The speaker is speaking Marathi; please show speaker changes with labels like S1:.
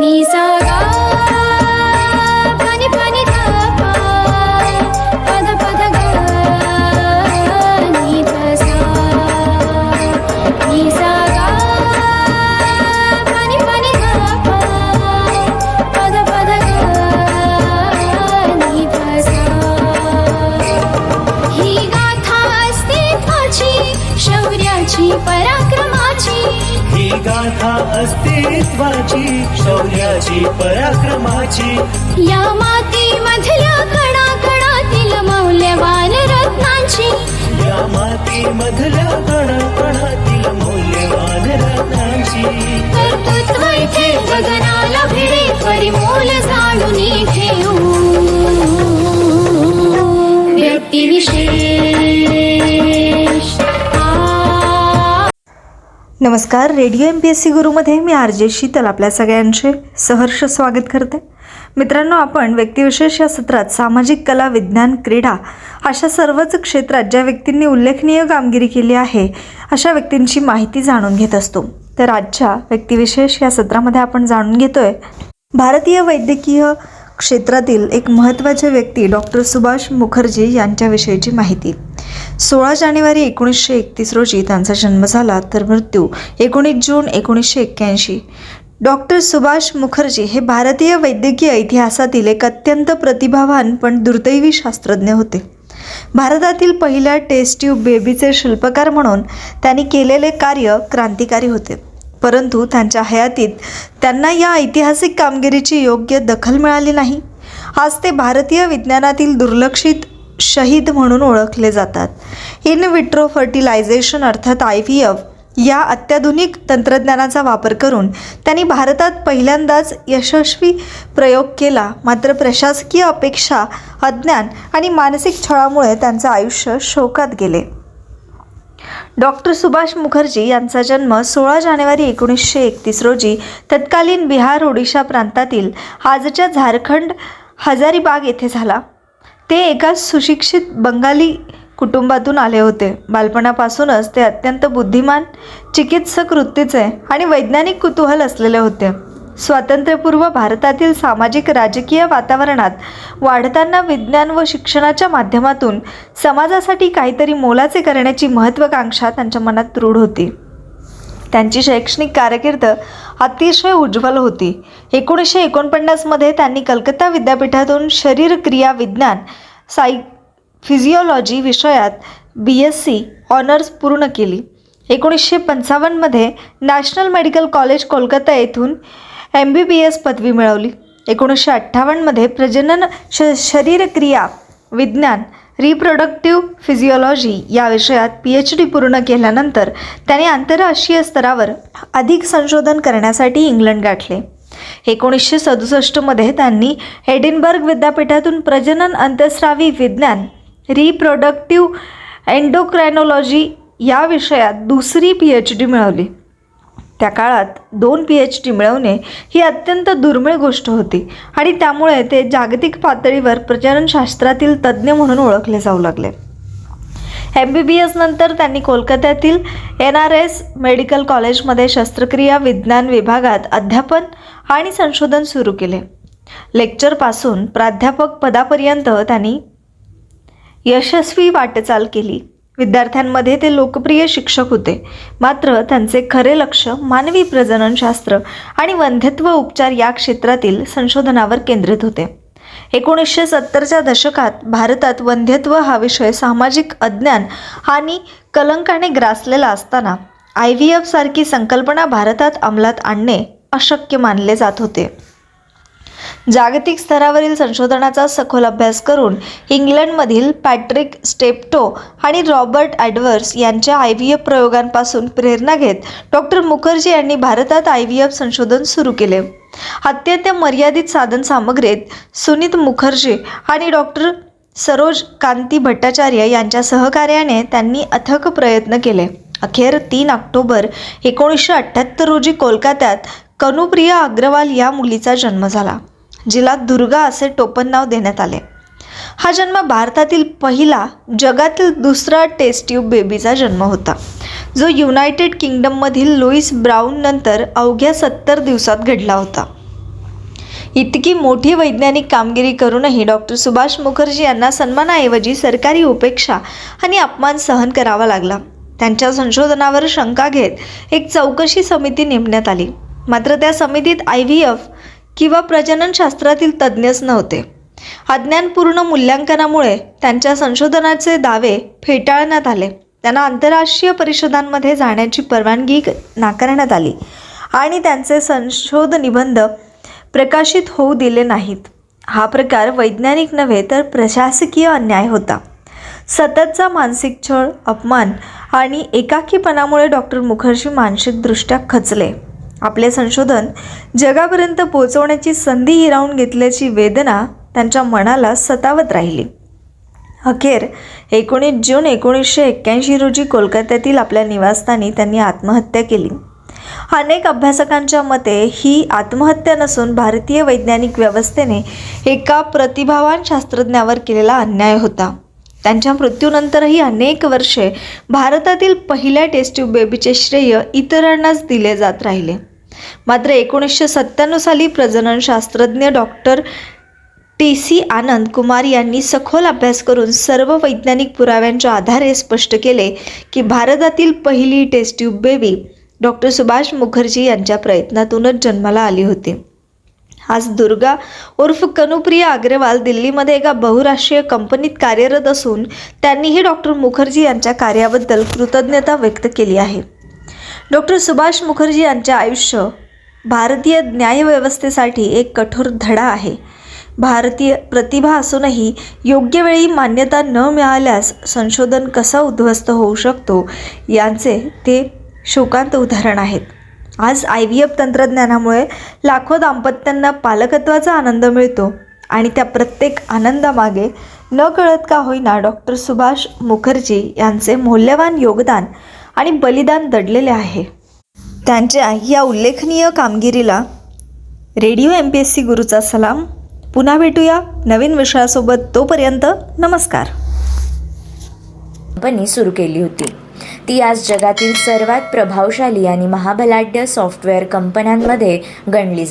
S1: नि अस्तित्वाची शौर्याची पराक्रमाची. या मातीमधल्या कणा कणातील मौल्यवान रत्नांची.
S2: या माती मधल्या कणाकणातील मौल्यवान रत्नांची.
S3: नमस्कार radio M P S C गुरुमध्ये मी आर जे शीतल आपल्या सगळ्यांचे सहर्ष स्वागत करते. मित्रांनो आपण व्यक्तिविशेष या सत्रात सामाजिक कला विज्ञान क्रीडा अशा सर्वच क्षेत्रात ज्या व्यक्तींनी उल्लेखनीय कामगिरी केली आहे अशा व्यक्तींची माहिती जाणून घेत असतो. तर आजच्या व्यक्तिविशेष या सत्रामध्ये आपण जाणून घेतोय भारतीय वैद्यकीय क्षेत्रातील एक महत्त्वाचे व्यक्ती डॉक्टर सुभाष मुखर्जी यांच्याविषयीची माहिती. सोळा जानेवारी एकोणीसशे एकतीस रोजी त्यांचा जन्म झाला तर मृत्यू एकोणीस जून एकोणीसशे एक्क्याऐंशी. डॉक्टर सुभाष मुखर्जी हे भारतीय वैद्यकीय इतिहासातील एक अत्यंत प्रतिभावान पण दुर्दैवी शास्त्रज्ञ होते. भारतातील पहिल्या टेस्ट ट्यूब बेबीचे शिल्पकार म्हणून त्यांनी केलेले कार्य क्रांतिकारी होते. परंतु त्यांच्या हयातीत त्यांना या ऐतिहासिक कामगिरीची योग्य दखल मिळाली नाही. आज ते भारतीय विज्ञानातील दुर्लक्षित शहीद म्हणून ओळखले जातात. इन विट्रो फर्टिलायझेशन अर्थात आय व्ही एफ या अत्याधुनिक तंत्रज्ञानाचा वापर करून त्यांनी भारतात पहिल्यांदाच यशस्वी प्रयोग केला. मात्र प्रशासकीय अपेक्षा अज्ञान आणि मानसिक छळामुळे त्यांचं आयुष्य शोकात गेले. डॉक्टर सुभाष मुखर्जी यांचा जन्म सोळा जानेवारी एकोणीसशे एकतीस रोजी तत्कालीन बिहार ओडिशा प्रांतातील आजच्या झारखंड हजारीबाग येथे झाला. ते एका सुशिक्षित बंगाली कुटुंबातून आले होते. बालपणापासूनच ते अत्यंत बुद्धिमान चिकित्सक वृत्तीचे आणि वैज्ञानिक कुतूहल असलेले होते. स्वातंत्र्यपूर्व भारतातील सामाजिक राजकीय वातावरणात वाढताना विज्ञान व शिक्षणाच्या माध्यमातून समाजासाठी काहीतरी मोलाचे करण्याची महत्त्वाकांक्षा त्यांच्या मनात दृढ होती. त्यांची शैक्षणिक कारकीर्द अतिशय उज्ज्वल होती. एकोणीसशे एकोणपन्नासमध्ये त्यांनी कलकत्ता विद्यापीठातून शरीरक्रिया विज्ञान साय फिजिओलॉजी विषयात बी एस सी ऑनर्स पूर्ण केली. एकोणीसशे पंचावन्नमध्ये नॅशनल मेडिकल कॉलेज कोलकाता येथून एम बी बी एस पदवी मिळवली. एकोणीसशे अठ्ठावन्नमध्ये प्रजनन श शरीरक्रिया विज्ञान रिप्रोडक्टिव्ह फिजिओलॉजी या विषयात पी एच डी पूर्ण केल्यानंतर त्याने आंतरराष्ट्रीय स्तरावर अधिक संशोधन करण्यासाठी इंग्लंड गाठले. एकोणीसशे सदुसष्टमध्ये त्यांनी हेडिनबर्ग विद्यापीठातून प्रजनन अंतस्रावी विज्ञान रिप्रोडक्टिव्ह एन्डोक्रॅनॉलॉजी या विषयात दुसरी पी एच डी मिळवली. त्या काळात दोन पी एच डी मिळवणे ही अत्यंत दुर्मिळ गोष्ट होती आणि त्यामुळे ते जागतिक पातळीवर प्रजननशास्त्रातील तज्ज्ञ म्हणून ओळखले जाऊ लागले. एम बी बी एस नंतर त्यांनी कोलकात्यातील एन आर एस मेडिकल कॉलेजमध्ये शस्त्रक्रिया विज्ञान विभागात अध्यापन आणि संशोधन सुरू केले. लेक्चरपासून प्राध्यापक पदापर्यंत त्यांनी यशस्वी वाटचाल केली. विद्यार्थ्यांमध्ये ते लोकप्रिय शिक्षक होते. मात्र त्यांचे खरे लक्ष मानवी प्रजननशास्त्र आणि वंध्यत्व उपचार या क्षेत्रातील संशोधनावर केंद्रित होते. एकोणीसशे सत्तरच्या दशकात भारतात वंध्यत्व हा विषय सामाजिक अज्ञान आणि कलंकाने ग्रासलेला असताना आय व्ही एफ सारखी संकल्पना भारतात अंमलात आणणे अशक्य मानले जात होते. जागतिक स्तरावरील संशोधनाचा सखोल अभ्यास करून इंग्लंडमधील पॅट्रिक स्टेप्टो आणि रॉबर्ट ॲडवर्स यांच्या आय व्ही एफ प्रयोगांपासून प्रेरणा घेत डॉक्टर मुखर्जी यांनी भारतात आय व्ही एफ संशोधन सुरू केले. अत्यंत मर्यादित साधन सामग्रीत सुनीत मुखर्जी आणि डॉक्टर सरोज कांती भट्टाचार्य यांच्या सहकार्याने त्यांनी अथक प्रयत्न केले. अखेर तीन ऑक्टोबर एकोणीसशे अठ्ठ्याहत्तर रोजी कोलकात्यात कनुप्रिया अग्रवाल या मुलीचा जन्म झाला. जिला दुर्गा असे टोपण नाव देण्यात आले. हा जन्म भारतातील पहिला जगातील दुसरा टेस्ट ट्यूब बेबीचा जन्म होता. जो युनायटेड किंगडममधील लुईस ब्राऊन नंतर अवघ्या सत्तर दिवसात घडला होता. इतकी मोठी वैज्ञानिक कामगिरी करूनही डॉक्टर सुभाष मुखर्जी यांना सन्मानाऐवजी सरकारी उपेक्षा आणि अपमान सहन करावा लागला. त्यांच्या संशोधनावर शंका घेत एक चौकशी समिती नेमण्यात आली. मात्र त्या समितीत आय व्ही एफ किंवा प्रजननशास्त्रातील तज्ज्ञच नव्हते. अज्ञानपूर्ण मूल्यांकनामुळे त्यांच्या संशोधनाचे दावे फेटाळण्यात आले. त्यांना आंतरराष्ट्रीय परिषदांमध्ये जाण्याची परवानगी नाकारण्यात आली आणि त्यांचे संशोध निबंध प्रकाशित होऊ दिले नाहीत. हा प्रकार वैज्ञानिक नव्हे तर प्रशासकीय अन्याय होता. सततचा मानसिक छळ अपमान आणि एकाकीपणामुळे डॉक्टर मुखर्जी मानसिकदृष्ट्या खचले. आपले संशोधन जगापर्यंत पोहोचवण्याची संधी हिरावून घेतल्याची वेदना त्यांच्या मनाला सतावत राहिली. अखेर एकोणीस जून एकोणीसशे एक्क्याऐंशी रोजी कोलकात्यातील आपल्या निवासस्थानी त्यांनी आत्महत्या केली. अनेक अभ्यासकांच्या मते ही आत्महत्या नसून भारतीय वैज्ञानिक व्यवस्थेने एका प्रतिभावान शास्त्रज्ञावर केलेला अन्याय होता. त्यांच्या मृत्यूनंतरही अनेक वर्षे भारतातील पहिल्या टेस्ट्यूब बेबीचे श्रेय इतरांनाच दिले जात राहिले. मात्र एकोणीसशे सत्त्याण्णव साली प्रजननशास्त्रज्ञ doctor T C Anand Kumar यांनी सखोल अभ्यास करून सर्व वैज्ञानिक पुराव्यांच्या आधारे स्पष्ट केले की भारतातील पहिली test tube baby doctor Subhash Mukherjee यांच्या प्रयत्नातूनच जन्माला आली होती. आज दुर्गा उर्फ कनुप्रिया अग्रवाल दिल्लीमध्ये एका बहुराष्ट्रीय कंपनीत कार्यरत असून त्यांनीही डॉक्टर मुखर्जी यांच्या कार्याबद्दल कृतज्ञता व्यक्त केली आहे. डॉक्टर सुभाष मुखर्जी यांचे आयुष्य भारतीय न्यायव्यवस्थेसाठी एक कठोर धडा आहे. भारतीय प्रतिभा असूनही योग्य वेळी मान्यता न मिळाल्यास संशोधन कसं उद्ध्वस्त होऊ शकतो यांचे ते शोकांत उदाहरण आहेत. आज आय व्ही एफ तंत्रज्ञानामुळे लाखो दाम्पत्यांना पालकत्वाचा आनंद मिळतो आणि त्या प्रत्येक आनंदामागे न कळत का होईना डॉक्टर सुभाष मुखर्जी यांचे मौल्यवान योगदान आणि बलिदान दडलेले आहे. त्यांच्या या उल्लेखनीय कामगिरीला radio M P S C गुरुचा सलाम. पुन्हा भेटूया नवीन विषयासोबत. तोपर्यंत नमस्कार.
S4: कंपनी सुरू केली होती. ती आज जगातील सर्वात प्रभावशाली आणि महाबलाढ्य सॉफ्टवेअर कंपन्यांमध्ये गणली